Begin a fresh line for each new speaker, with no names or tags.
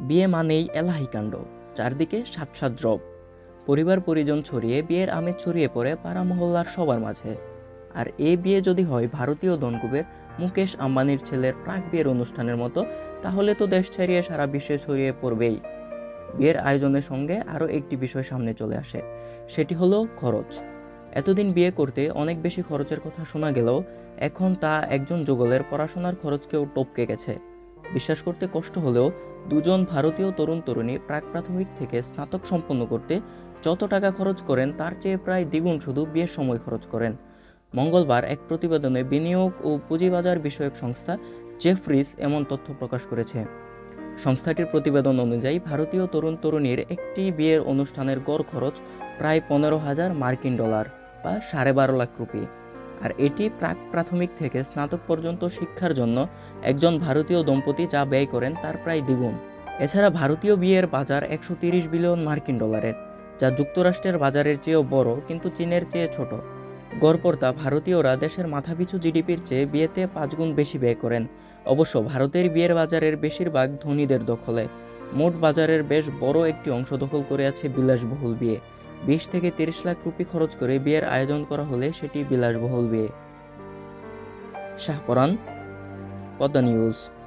বিয়ে মানেই এলাহি কাণ্ড, চারদিকে সাত সাত দ্রব পরিবার পরিজন ছড়িয়ে বিয়ের আমেজ ছড়িয়ে পড়ে পাড়া মহল্লার সবার মাঝে। আর এই বিয়ে যদি হয় ভারতীয় দনকুবের, মুকেশ আম্বানির ছেলের প্রাক বিয়ের অনুষ্ঠানের মতো, তাহলে তো দেশ ছাড়িয়ে সারা বিশ্বে ছড়িয়ে পড়বেই। বিয়ের আয়োজনের সঙ্গে আরও একটি বিষয় সামনে চলে আসে, সেটি হলো খরচ। এতদিন বিয়ে করতে অনেক বেশি খরচের কথা শোনা গেলেও, এখন তা একজন যুগলের পড়াশোনার খরচকেও টপকে গেছে। বিশ্বাস করতে কষ্ট হলেও দুজন ভারতীয় তরুণ তরুণী প্রাক প্রাথমিক থেকে স্নাতক সম্পন্ন করতে যত টাকা খরচ করেন, তার চেয়ে প্রায় দ্বিগুণ শুধু বিয়ের সময় খরচ করেন। মঙ্গলবার এক প্রতিবেদনে বিনিয়োগ ও পুঁজিবাজার বিষয়ক সংস্থা জেফরিস এমন তথ্য প্রকাশ করেছে। সংস্থাটির প্রতিবেদন অনুযায়ী, ভারতীয় তরুণ তরুণীর একটি বিয়ের অনুষ্ঠানের গড় খরচ প্রায় পনেরো হাজার মার্কিন ডলার বা সাড়ে বারো লাখ রুপি। আর এটি প্রাক প্রাথমিক থেকে স্নাতক পর্যন্ত শিক্ষার জন্য একজন ভারতীয় দম্পতি যা ব্যয় করেন তার প্রায় দ্বিগুণ। এছাড়া ভারতীয় বিয়ের বাজার একশো তিরিশ বিলিয়ন মার্কিন ডলারের, যা যুক্তরাষ্ট্রের বাজারের চেয়েও বড় কিন্তু চীনের চেয়ে ছোট। গড়পড়তা ভারতীয়রা দেশের মাথাপিছু জিডিপির চেয়ে বিয়েতে পাঁচগুণ বেশি ব্যয় করেন। অবশ্য ভারতের বিয়ের বাজারের বেশিরভাগ ধনীদের দখলে। মোট বাজারের বেশ বড় একটি অংশ দখল করে আছে বিলাসবহুল বিয়ে। বিশ থেকে তিরিশ লাখ রুপি খরচ করে বিয়ের আয়োজন করা হলে সেটি বিলাসবহুল বিয়ে। শাহপরান পদ্মা নিউজ।